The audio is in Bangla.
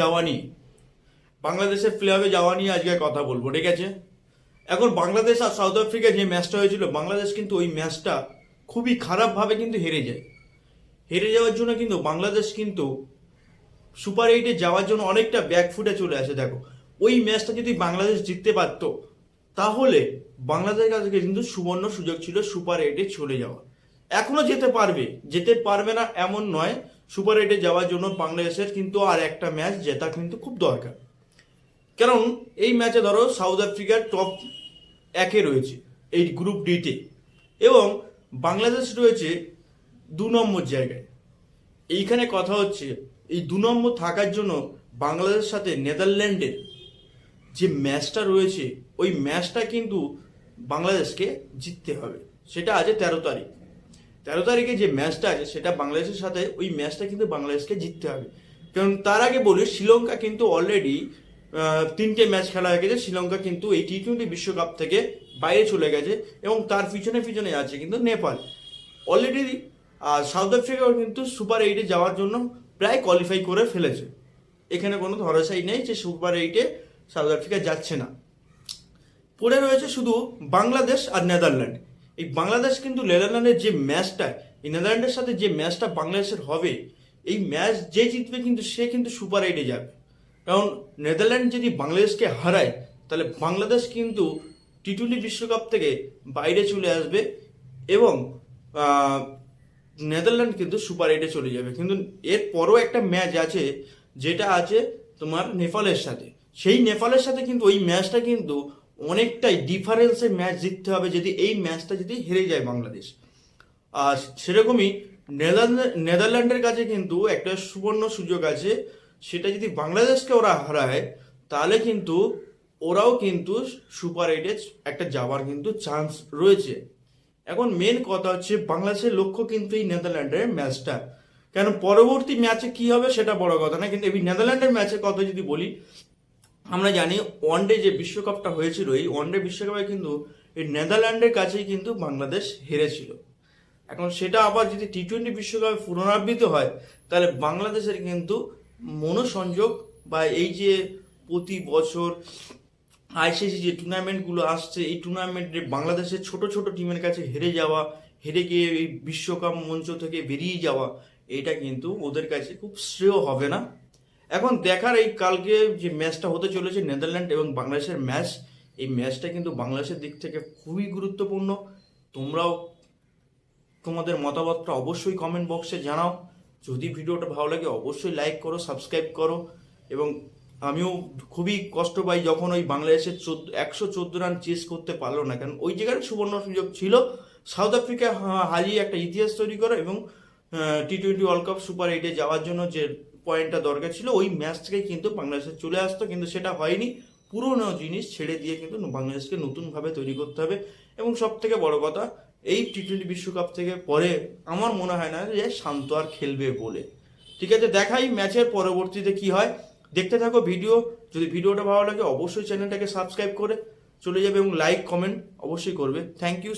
যাওয়া নিয়ে, বাংলাদেশের প্লে অফে যাওয়া নিয়ে আজকে কথা বলব, ঠিক আছে? এখন বাংলাদেশ আর সাউথ আফ্রিকা যে ম্যাচটা হয়েছিল, বাংলাদেশ কিন্তু ওই ম্যাচটা খুবই খারাপভাবে কিন্তু হেরে যায়। হেরে যাওয়ার জন্য কিন্তু বাংলাদেশ কিন্তু সুপার এইটে যাওয়ার জন্য অনেকটা ব্যাকফুটে চলে আসে, দেখো। ওই ম্যাচটা যদি বাংলাদেশ জিততে পারত, তাহলে বাংলাদেশের কাছে কিন্তু সুবর্ণ সুযোগ ছিল সুপার এইটে চলে যাওয়া এখনও যেতে পারবে যেতে পারবে না এমন নয় সুপার এইটে যাওয়ার জন্য বাংলাদেশের কিন্তু আর একটা ম্যাচ জেতা কিন্তু খুব দরকার। কারণ এই ম্যাচে ধরো সাউথ আফ্রিকার টপ একে রয়েছে এই গ্রুপ ডিতে এবং বাংলাদেশ রয়েছে দু নম্বর জায়গায়। এইখানে কথা হচ্ছে, এই দু নম্বর থাকার জন্য বাংলাদেশের সাথে নেদারল্যান্ডের যে ম্যাচটা রয়েছে, ওই ম্যাচটা কিন্তু বাংলাদেশকে জিততে হবে। সেটা আছে তেরো তারিখ। তেরো তারিখে যে ম্যাচটা আছে, সেটা বাংলাদেশের সাথে, ওই ম্যাচটা কিন্তু বাংলাদেশকে জিততে হবে। কারণ তার আগে বলি, শ্রীলঙ্কা কিন্তু অলরেডি তিনটে ম্যাচ খেলা হয়ে গেছে। শ্রীলঙ্কা কিন্তু এই টি টোয়েন্টি বিশ্বকাপ থেকে বাইরে চলে গেছে এবং তার পিছনে পিছনে আছে কিন্তু নেপাল। অলরেডি সাউথ আফ্রিকাও কিন্তু সুপার এইটে যাওয়ার জন্য প্রায় কোয়ালিফাই করে ফেলেছে। এখানে কোনো ধরাশাই নেই যে সুপার এইটে সাউথ আফ্রিকা যাচ্ছে না। পড়ে রয়েছে শুধু বাংলাদেশ আর নেদারল্যান্ড এই বাংলাদেশ কিন্তু নেদারল্যান্ডের যে ম্যাচটা, এই নেদারল্যান্ডের সাথে যে ম্যাচটা বাংলাদেশের হবে, এই ম্যাচ যে জিতবে কিন্তু সে কিন্তু সুপার এইটে যাবে। কারণ নেদারল্যান্ড যদি বাংলাদেশকে হারায়, তাহলে বাংলাদেশ কিন্তু টি টোয়েন্টি বিশ্বকাপ থেকে বাইরে চলে আসবে এবং নেদারল্যান্ড কিন্তু সুপার এইটে চলে যাবে। কিন্তু এর পরও একটা ম্যাচ আছে, যেটা আছে তোমার নেপালের সাথে। সেই নেপালের সাথে কিন্তু ওই ম্যাচটা কিন্তু অনেকটাই ডিফারেন্সে ম্যাচ জিততে হবে যদি এই ম্যাচটা যদি হেরে যায় বাংলাদেশ। আর সেরকমই নেদারল্যান্ড নেদারল্যান্ডের কাছে কিন্তু একটা সুবর্ণ সুযোগ আছে। সেটা যদি বাংলাদেশকে ওরা হারায়, তাহলে কিন্তু ওরাও কিন্তু সুপার এইটে একটা যাওয়ার কিন্তু চান্স রয়েছে। এখন মেন কথা হচ্ছে বাংলাদেশের লক্ষ্য কিন্তু এই নেদারল্যান্ডের ম্যাচটা কেন পরবর্তী ম্যাচে কি হবে সেটা বড় কথা না, কিন্তু এই নেদারল্যান্ডের ম্যাচের কথা যদি বলি আমরা জানি ওয়ানডে যে বিশ্বকাপটা হয়েছিল, এই ওয়ানডে বিশ্বকাপে কিন্তু এই নেদারল্যান্ডের কাছেই কিন্তু বাংলাদেশ হেরেছিল। এখন সেটা আবার যদি টি টোয়েন্টি বিশ্বকাপে পুনরাবৃত্ত হয়, তাহলে বাংলাদেশের কিন্তু মনোসংযোগ বা এই যে প্রতি বছর আইসিসি যে টুর্নামেন্টগুলো আসছে, এই টুর্নামেন্টে বাংলাদেশের ছোট ছোট টিমের কাছে হেরে যাওয়া, হেরে গিয়ে এই বিশ্বকাপ মঞ্চ থেকে বেরিয়ে যাওয়া, এটা কিন্তু ওদের কাছে খুব শ্রেয় হবে না। এখন দেখার এই কালকে যে ম্যাচটা হতে চলেছে নেদারল্যান্ড এবং বাংলাদেশের ম্যাচ এই ম্যাচটা কিন্তু বাংলাদেশের দিক থেকে খুবই গুরুত্বপূর্ণ। তোমরাও তোমাদের মতামতটা অবশ্যই কমেন্ট বক্সে জানাও। যদি ভিডিওটা ভালো লাগে, অবশ্যই লাইক করো সাবস্ক্রাইব করো এবং আমিও খুবই কষ্ট পাই যখন ওই বাংলাদেশের চোদ্দ, একশো চোদ্দ রান চেস করতে পারল না। কারণ ওই জায়গায় সুবর্ণ সুযোগ ছিল। সাউথ আফ্রিকা হারিয়ে একটা ইতিহাস তৈরি করা এবং T twenty world cup super এইটে যাওয়ার জন্য যে পয়েন্টটা দরকার ছিল, ওই ম্যাচ থেকেই কিন্তু বাংলাদেশে চলে আসতো, কিন্তু সেটা হয়নি। পুরোনো জিনিস ছেড়ে দিয়ে কিন্তু বাংলাদেশকে নতুনভাবে তৈরি করতে হবে। এবং সব থেকে বড় কথা, এই টি টোয়েন্টি বিশ্বকাপ থেকে পরে আমার মনে হয় না যে শান্ত আর খেলবে বলে। ঠিক আছে, দেখাই ম্যাচের পরবর্তীতে কি হয়। দেখতে থাকো ভিডিও। যদি ভিডিওটা ভালো লাগে, অবশ্যই চ্যানেলটাকে সাবস্ক্রাইব করে চলে যাবে এবং লাইক কমেন্ট অবশ্যই করবে। Thank you